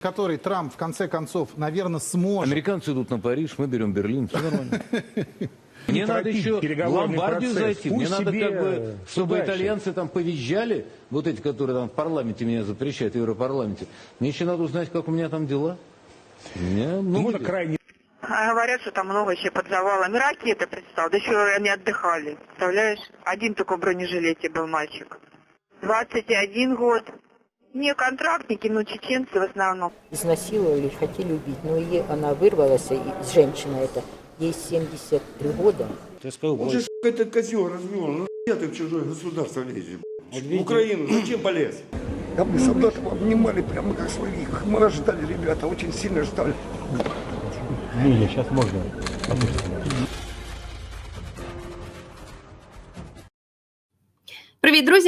который Трамп в конце концов, наверное, сможет. Американцы идут на Париж, мы берем Берлин, все нормально. Мне надо еще в Ломбардию зайти. Мне надо себе как бы, чтобы итальянцы там повизжали, вот эти, которые там в парламенте меня запрещают, в Европарламенте. Мне еще надо узнать, как у меня там дела. У меня много Можно дел. крайне А говорят, что там много еще под завалами. Ракеты, представь, да еще они отдыхали. Представляешь? Один только в бронежилете был мальчик. 21 год. Не контрактники, но чеченцы в основном. изнасиловали, хотели убить. Но ей она вырвалась, и женщина эта, ей 73 года. Он же, этот козел развел. Ну, я ты в чужое государство лезешь. В Украину зачем полез? А мы солдатов обнимали прямо как своих. Мы нас ждали, ребята, очень сильно ждали. Привіт,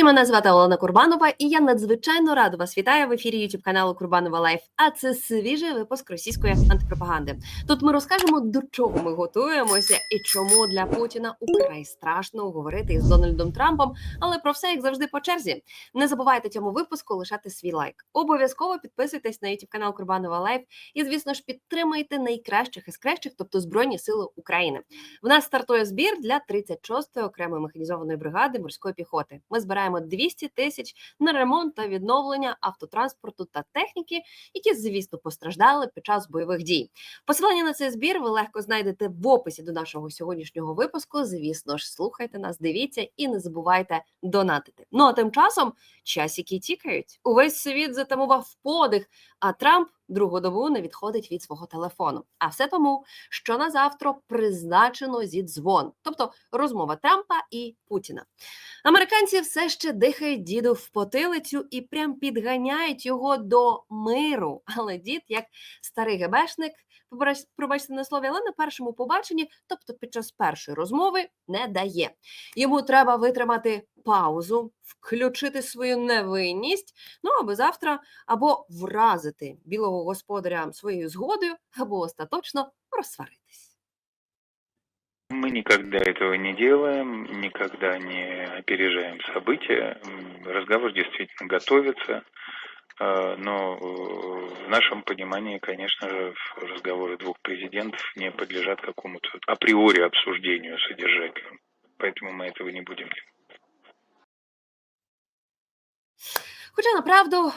Мене звати Олена Курбанова, і я надзвичайно рада вас вітаю в ефірі youtube каналу Курбанова Лайф. А це свіжий випуск російської антипропаганди. Тут ми розкажемо, до чого ми готуємося і чому для Путіна украй страшно говорити із Дональдом Трампом. Але про все як завжди по черзі. Не забувайте цьому випуску лишати свій лайк. Обов'язково підписуйтесь на youtube канал Курбанова Лайф. І, звісно ж, підтримайте найкращих із кращих, тобто Збройні Сили України. В нас стартує збір для 36-ї окремої механізованої бригади морської піхоти. Ми збираємо 200 тисяч на ремонт та відновлення автотранспорту та техніки, які, звісно, постраждали під час бойових дій. Посилання на цей збір ви легко знайдете в описі до нашого сьогоднішнього випуску. Звісно ж, слухайте нас, дивіться і не забувайте донатити. Ну а тим часом часики тікають. Увесь світ затамував подих, а Трамп другу добу не відходить від свого телефону. А все тому, що на завтра призначено зідзвон, тобто розмова Трампа і Путіна. Американці все ще дихають діду в потилицю і прям підганяють його до миру. Але дід, як старий гебешник, пробачте на слові, але на першому побаченні, тобто під час першої розмови, не дає. Йому треба витримати паузу, включити свою невинність, ну аби завтра або вразити білого господаря своєю згодою, або остаточно розсваритись. Мы никогда этого не делаем, никогда не опережаем события. М, Разговор действительно готовится, э, Но э, в нашем понимании, конечно же, разговоры двух президентов не подлежат какому-то априори обсуждению содержательному. Поэтому мы этого не будем делать. Хоча направду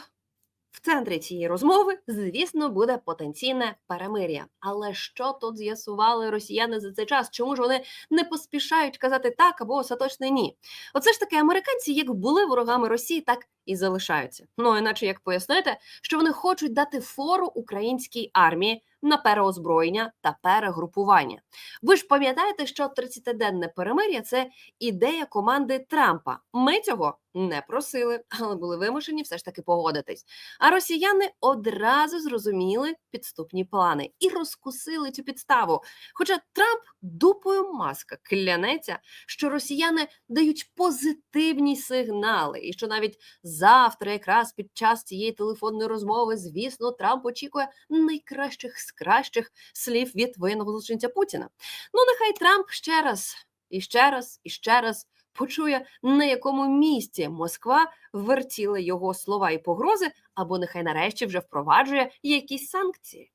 в центрі цієї розмови, звісно, буде потенційне перемир'я. Але що тут з'ясували росіяни за цей час? Чому ж вони не поспішають казати так або остаточно ні? Оце ж таки американці, як були ворогами Росії, так і залишаються. Ну іначе як пояснити, що вони хочуть дати фору українській армії на переозброєння та перегрупування. Ви ж пам'ятаєте, що 30-денне перемир'я це ідея команди Трампа. Ми цього не просили, але були вимушені все ж таки погодитись. А росіяни одразу зрозуміли підступні плани і розкусили цю підставу. Хоча Трамп дупою маска клянеться, що росіяни дають позитивні сигнали, і що навіть завтра, якраз під час цієї телефонної розмови, звісно, Трамп очікує найкращих з кращих слів від воєнного злочинця Путіна. Ну, нехай Трамп ще раз і ще раз і ще раз почує, на якому місці Москва вертіла його слова і погрози, або нехай нарешті вже впроваджує якісь санкції.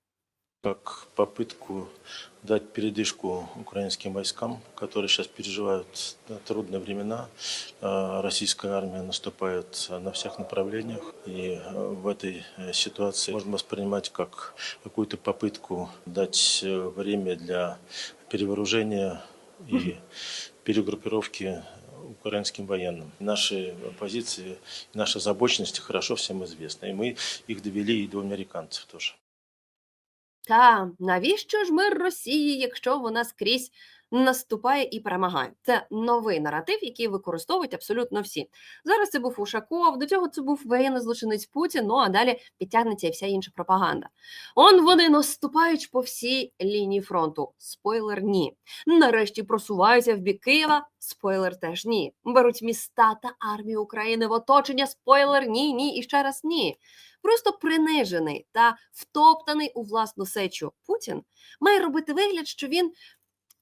как попытку дать передышку украинским войскам, которые сейчас переживают да, трудные времена. Э, Российская армия наступает э, на всех направлениях, и э, в этой э, ситуации можно воспринимать как какую-то попытку дать э, время для перевооружения и перегруппировки украинским военным. Наши позиции, наша озабоченность хорошо всем известна, и мы их довели и до американцев тоже. Та навіщо ж мир Росії, якщо вона скрізь наступає і перемагає? Це новий наратив, який використовують абсолютно всі. Зараз це був Ушаков, до цього це був воєнний злочинець Путін. Ну а далі підтягнеться і вся інша пропаганда. Он вони наступають по всій лінії фронту. Спойлер, ні. Нарешті просуваються в бік Києва. Спойлер, теж ні. Беруть міста та армію України в оточення. Спойлер, ні, ні і ще раз ні. Просто принижений та втоптаний у власну сечу Путін має робити вигляд, що він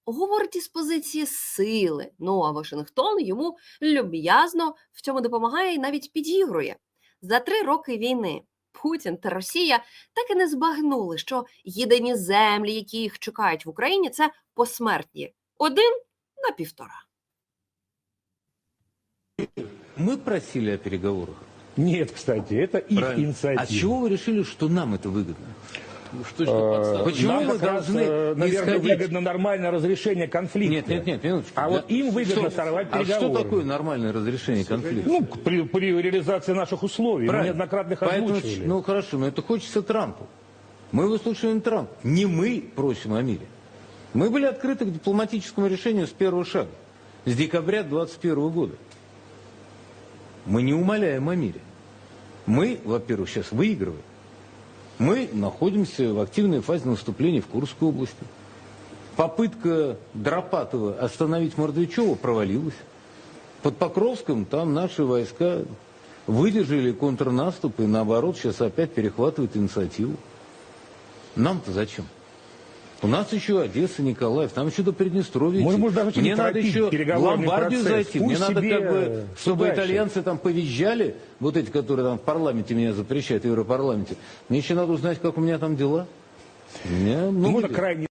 говорить із позиції сили. Ну а Вашингтон йому люб'язно в цьому допомагає і навіть підігрує. За три роки війни Путін та Росія так і не збагнули, що єдині землі, які їх чекають в Україні, це посмертні один на півтора. Мы просили о переговорах. Нет, кстати, это их Правильно. инициатива. А с чего вы решили, что нам это выгодно? Что ж Э? Почему нам мы как раз, должны э, наверное, исходить- выгодно нормальное разрешение конфликта. Нет, нет, нет, минуточку. А вот им выгодно сорвать А что переговоры. такое нормальное разрешение конфликта? Ну, при, при реализации наших условий. Мы Правильно. неоднократно их Поэтому, озвучивали. ну хорошо, но это хочется Трампу. Мы выслушиваем Трампа. Не мы просим о мире. Мы были открыты к дипломатическому решению с первого шага, с декабря 2021 года. Мы не умоляем о мире. Мы, во-первых, сейчас выигрываем. Мы находимся в активной фазе наступления в Курской области. Попытка Дропатова остановить Мордвичева провалилась. Под Покровском там наши войска выдержали контрнаступ и наоборот сейчас опять перехватывают инициативу. Нам-то зачем? У нас еще Одесса, Николаев, там еще до Приднестровья. Может, идти. может, даже Мне не надо торопить еще в переговорный Ломбардию процесс. зайти. Мне Пусть надо себе как бы, все чтобы дальше. итальянцы там повизжали, вот эти, которые там в парламенте меня запрещают, в Европарламенте. Мне еще надо узнать, как у меня там дела. У меня много Можно дел. крайне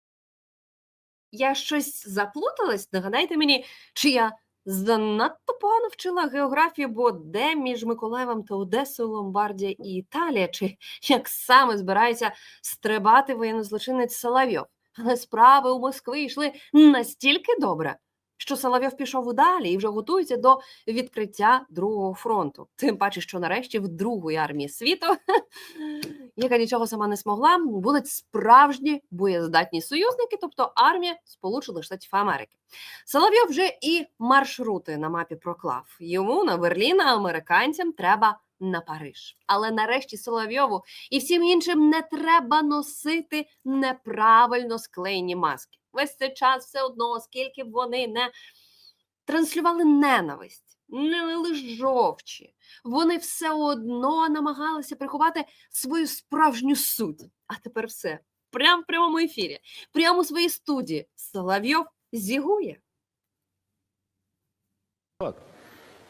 Я щось заплуталась? Нагадайте мені, чи я занадто погано вчила географію, бо де між Миколаєвом та Одесою Ломбардія і Італія, чи як саме збирається стрибати воєннозлочинець Соловйов? Але справи у Москви йшли настільки добре, що Соловйов пішов удалі і вже готується до відкриття другого фронту. Тим паче, що нарешті в другої армії світу, яка нічого сама не змогла, будуть справжні боєздатні союзники, тобто армія Сполучених Штатів Америки. Соловйов вже і маршрути на мапі проклав. Йому на Берлін, а американцям треба на Париж. Але нарешті Соловйову і всім іншим не треба носити неправильно склеєні маски. Весь цей час все одно, оскільки б вони не транслювали ненависть, не лили жовчі, вони все одно намагалися приховати свою справжню суть. А тепер все. Прямо в прямому ефірі, прямо у своїй студії. Соловйов зігує.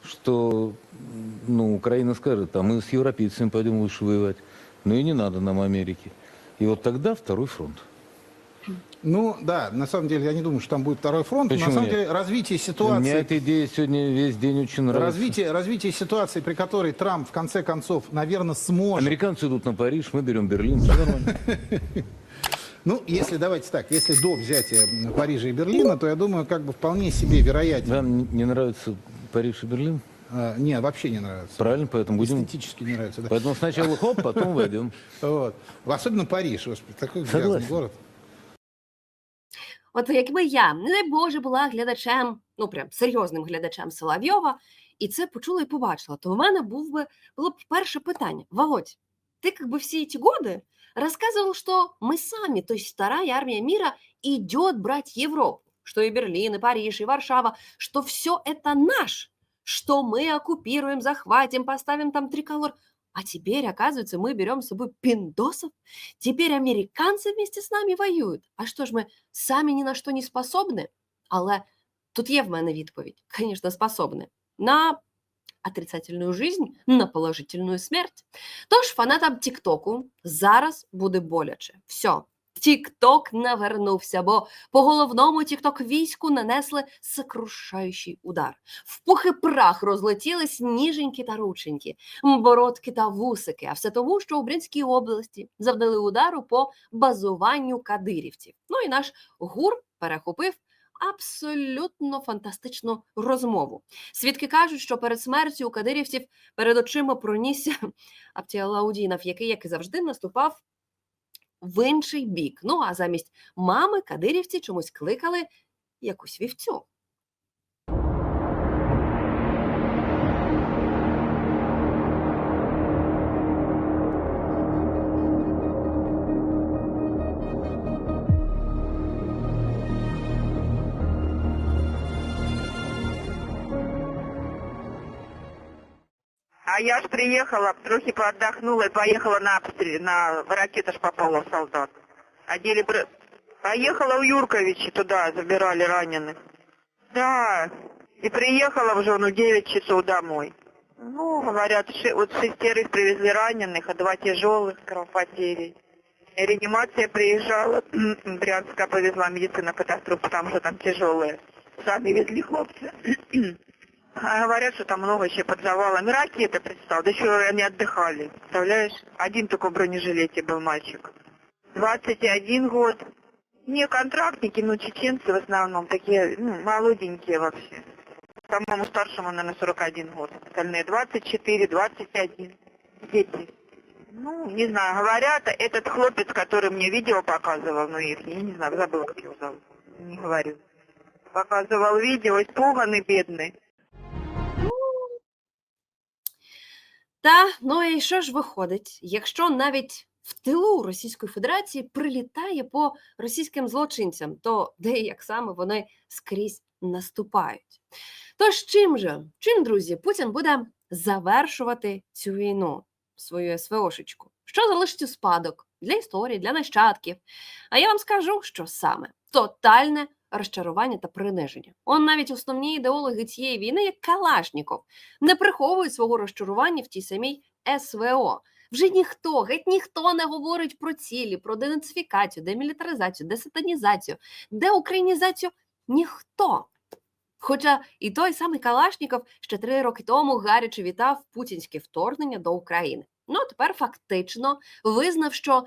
Что ну, Украина скажет, а мы с европейцами пойдем лучше воевать. Ну и не надо нам Америки. И вот тогда второй фронт. Ну, да, на самом деле, я не думаю, что там будет второй фронт. Почему на самом нет? деле, развитие Мне ситуации... эта идея сегодня весь день очень нравится. Развитие, развитие ситуации, при которой Трамп в конце концов, наверное, сможет. Американцы идут на Париж, мы берем Берлин. Ну, если давайте так, если до взятия Парижа и Берлина, то я думаю, как бы вполне себе вероятен. Вам не нравится Париж и Берлин? А, не, вообще не нравится. Правильно, поэтому будем... Эстетически не нравится. Да. Поэтому сначала хоп, потом войдем. Вот. Особенно Париж, господи, такой грязный Согласен. город. От якби я, не дай Боже, була глядачем, ну прям серйозним глядачем Соловйова, і це почула і побачила, то в мене був би, було б перше питання. Володь, ты как бы все эти годы рассказывал, что мы сами, то есть вторая армия мира, идет брать Европу, что и Берлин, и Париж, и Варшава, что все это наш, что мы оккупируем, захватим, поставим там триколор. А теперь, оказывается, мы берем с собой пиндосов, теперь американцы вместе с нами воюют. А что ж ми самі ні на що не способні? Але тут є в мене відповідь, звісно, способні. На отрицательную жизнь, на положительную смерть. Тож фанатам Тіктоку зараз буде боляче. Все. Тікток навернувся, бо по головному Тікток війську нанесли сокрушаючий удар. В пух і прах розлетілись ніженькі та рученькі, бородки та вусики, а все тому, що у Брянській області завдали удару по базуванню кадирівців. Ну і наш гур перехопив абсолютно фантастичну розмову. Свідки кажуть, що перед смертю у кадирівців перед очима пронісся Аптіалаудінов, який, як і завжди, наступав в інший бік. Ну а замість мами кадирівці чомусь кликали якусь вівцю. А я ж приехала, трохи поотдохнула и поехала на обстрел, на ракета ж попала в солдат. Одели бр... Поехала у Юрковича туда, забирали раненых. Да, и приехала уже, ну, 9 часов домой. Ну, говорят, ши- вот шестерых привезли раненых, а два тяжелых кровопотери. И Реанимация приезжала, Брянская повезла медицина катастрофу, там же там тяжелые. Сами везли хлопцы. А говорят, что там много еще под завалами ракеты, представь, да еще они отдыхали, представляешь? Один только в бронежилете был мальчик. 21 год. Не контрактники, но чеченцы в основном такие, ну, молоденькие вообще. Самому старшему, наверное, 41 год. Остальные 24, 21. Дети. Ну, не знаю, говорят, этот хлопец, который мне видео показывал, ну, их, я не знаю, забыла, как его зовут. Не говорю. Показывал видео, испуганный, бедный. Та ну і що ж виходить, якщо навіть в тилу Російської Федерації прилітає по російським злочинцям, то де і як саме вони скрізь наступають. Тож чим же, чим, друзі, Путін буде завершувати цю війну, свою СВОшечку? Що залишить у спадок для історії, для нащадків? А я вам скажу, що саме тотальне розчарування та приниження. Он навіть основні ідеологи цієї війни, як Калашніков, не приховують свого розчарування в тій самій СВО. Вже ніхто, геть ніхто не говорить про цілі, про денацифікацію, демілітаризацію, десатанізацію, деукраїнізацію. Ніхто. Хоча і той самий Калашніков ще три роки тому гаряче вітав путінське вторгнення до України. Ну, а тепер фактично визнав, що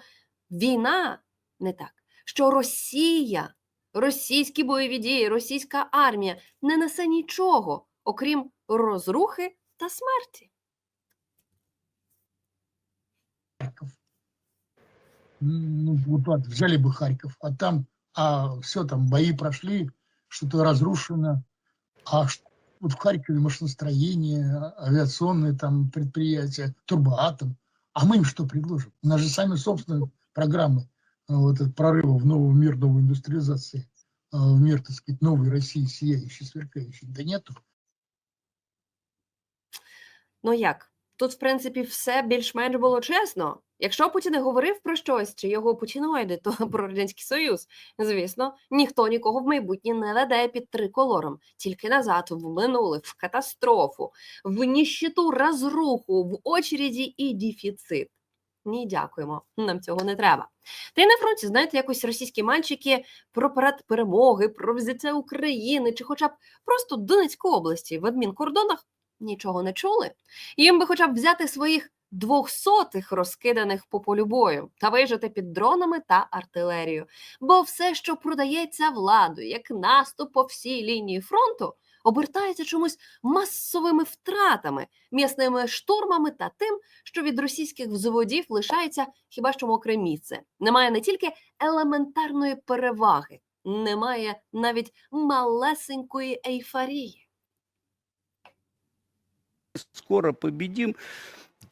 війна не так, що Росія, російські бойові дії, російська армія не несе нічого, окрім розрухи та смерті. Харьков. Ну, вот так, взяли бы Харьков, а там, а все там, бои прошли, что-то разрушено, а ш- вот в Харькове машиностроение, а- авиационные там предприятия, турбоатом, а мы им что предложим? У нас же сами собственные программы а, вот этот прорыва в новый мир, новой индустриализации, а, в мир, так сказать, новой России, сияющей, сверкающей. Да нету. Ну як? Тут, в принципі, все більш-менш було чесно. Якщо Путін не говорив про щось, чи його путіноїди, то про Радянський Союз. Звісно, ніхто нікого в майбутнє не веде під триколором, тільки назад, в минуле, в катастрофу, в ніщиту, розруху, в очереді і дефіцит. Ні, дякуємо. Нам цього не треба. Та й на фронті, знаєте, якось російські мальчики про парад перемоги, про взяття України, чи хоча б просто Донецької області в адмінкордонах нічого не чули. Їм би хоча б взяти своїх двохсотих розкиданих по полю бою та вижити під дронами та артилерією. Бо все, що продається владою, як наступ по всій лінії фронту, обертається чомусь масовими втратами, м'ясними штурмами та тим, що від російських взводів лишається хіба що мокре місце. Немає не тільки елементарної переваги, немає навіть малесенької ейфорії. скоро победим.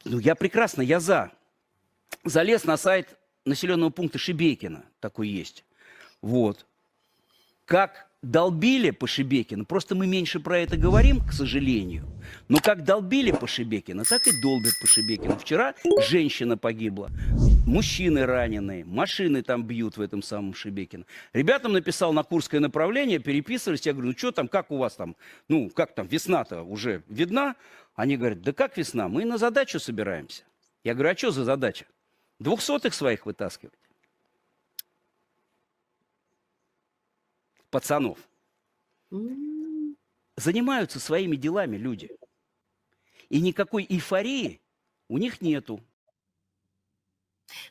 Ну, я прекрасно, я за. Залез на сайт населенного пункта Шебекина, такой есть. Вот. Как долбили по Шебекину, просто мы меньше про это говорим, к сожалению, но как долбили по Шебекину, так и долбят по Шебекину. Вчера женщина погибла, мужчины раненые, машины там бьют в этом самом Шебекино. Ребятам написал на Курское направление, переписывались, я говорю, ну что там, как у вас там, ну как там, весна-то уже видна? Они говорят, да как весна, мы на задачу собираемся. Я говорю, а что за задача? Двухсотых своих вытаскивать. Пацанов. Занимаются своими делами люди. И никакой эйфории у них нету.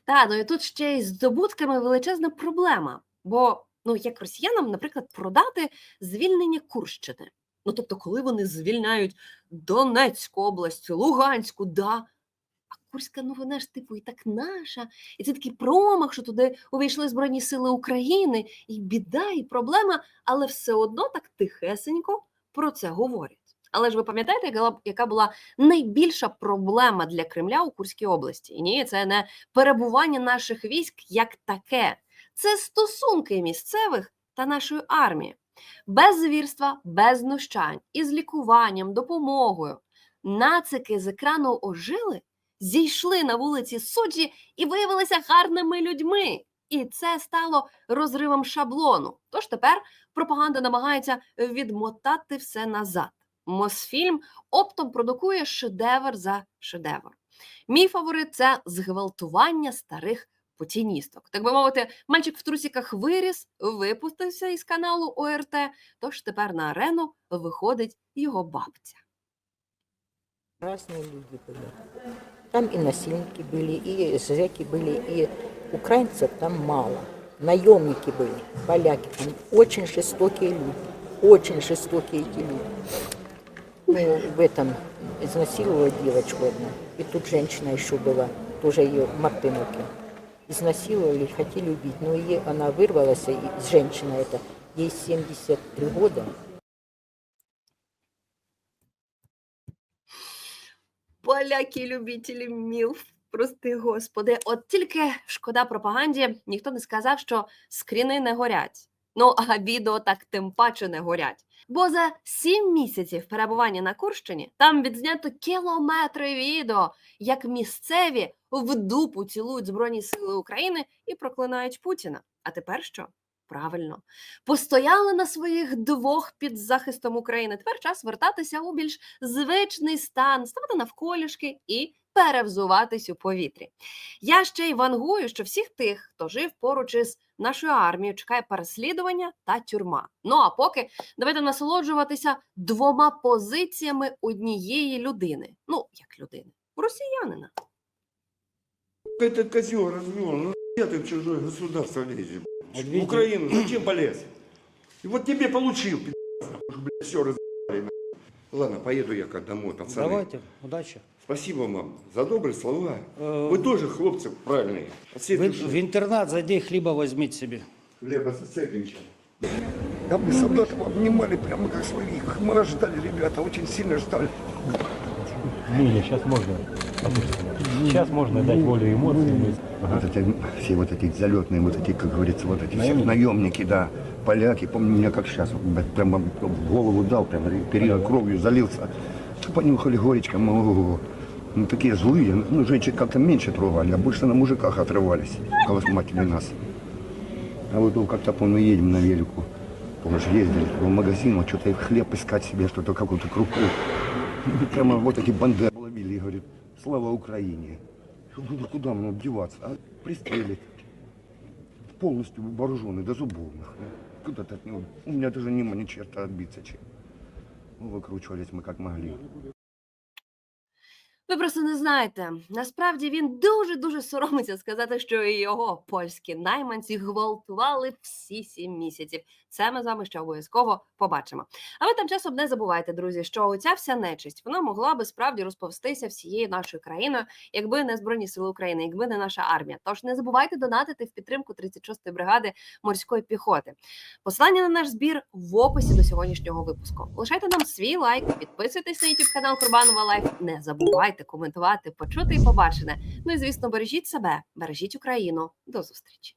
Та, ну і тут ще й з здобутками величезна проблема. Бо ну як росіянам, наприклад, продати звільнення Курщини. Ну тобто, коли вони звільняють Донецьку область, Луганську, да. Курська, ну вона ж типу і так наша, і це такий промах, що туди увійшли Збройні Сили України, і біда, і проблема, але все одно так тихесенько про це говорять. Але ж ви пам'ятаєте, яка була найбільша проблема для Кремля у Курській області? І ні, це не перебування наших військ як таке, це стосунки місцевих та нашої армії. Без звірства, без знущань, із лікуванням, допомогою. Нацики з екрану ожили, зійшли на вулиці суджі і виявилися гарними людьми. І це стало розривом шаблону. Тож тепер пропаганда намагається відмотати все назад. Мосфільм оптом продукує шедевр за шедевр. Мій фаворит це зґвалтування старих путіністок. Так би мовити, мальчик в трусіках виріс, випустився із каналу ОРТ, тож тепер на арену виходить його бабця. Разные люди. Там и насильники были, и зэки были, и украинцев там мало. Наемники были, поляки. Там очень жестокие люди. Очень жестокие эти люди. Ну, в этом изнасиловала девочку одну. И тут женщина еще была, тоже ее в. Изнасиловали, хотели убить. Но ей, она вырвалась, и женщина эта, ей 73 года. Поляки-любителі мілф. Прости господи, от тільки шкода пропаганді, ніхто не сказав, що скріни не горять. Ну а відео так тим паче не горять. Бо за сім місяців перебування на Курщині там відзнято кілометри відео, як місцеві в дупу цілують Збройні Сили України і проклинають Путіна. А тепер що? Правильно, постояли на своїх двох під захистом України. Тепер час вертатися у більш звичний стан, ставати навколішки і перевзуватись у повітрі. Я ще й вангую, що всіх тих, хто жив поруч із нашою армією, чекає переслідування та тюрма. Ну а поки давайте насолоджуватися двома позиціями однієї людини. Ну, як людини, росіянина. Это козел развел. Ну я ты в чужое государство лезешь. В Украину зачем полез? И вот тебе получил, блядь, все разобрали. нахуй. Ладно, поеду я как домой, пацаны. Давайте, удачи. Спасибо вам за добрые слова. Э, Вы тоже хлопцы правильные. Всей В, интернат зайди, хлеба возьмите себе. Хлеба со цепенчем. Там мы солдатов обнимали прямо как своих. Мы ждали, ребята, очень сильно ждали. Не, сейчас можно. Сейчас можно дать волю эмоциям. Вот эти, все вот эти залетные, вот эти, как говорится, вот эти все наемники, да, поляки. Помню меня как сейчас, прямо в голову дал, прям перья кровью залился. Понюхали горечко, ого. Ну, такие злые, ну, женщин как-то меньше трогали, а больше на мужиках отрывались, колосматили нас. А вот тут как-то, помню, едем на велику, помнишь, ездили в магазин, вот что-то хлеб искать себе, что-то, какую-то крупу. И Прямо вот эти банды ловили и говорят, слава Украине. Я говорю, Куда мне деваться? А пристрелить. Полностью вооруженный до зубов. нахуй. Куда ты от него? У меня даже нема ни черта отбиться чем. Ну, выкручивались мы как могли. Ви просто не знаєте. Насправді він дуже дуже соромиться сказати, що його польські найманці гвалтували всі сім місяців. Це ми з вами ще обов'язково побачимо. А ви тим часом не забувайте, друзі, що оця вся нечисть вона могла би справді розповстися всією нашою країною, якби не збройні сили України, якби не наша армія. Тож не забувайте донатити в підтримку 36-ї бригади морської піхоти. Посилання на наш збір в описі до сьогоднішнього випуску. Лишайте нам свій лайк, підписуйтесь на YouTube канал Курбанова Лайф. Не забувайте коментувати, почути і побачене. Ну і звісно, бережіть себе, бережіть Україну. До зустрічі.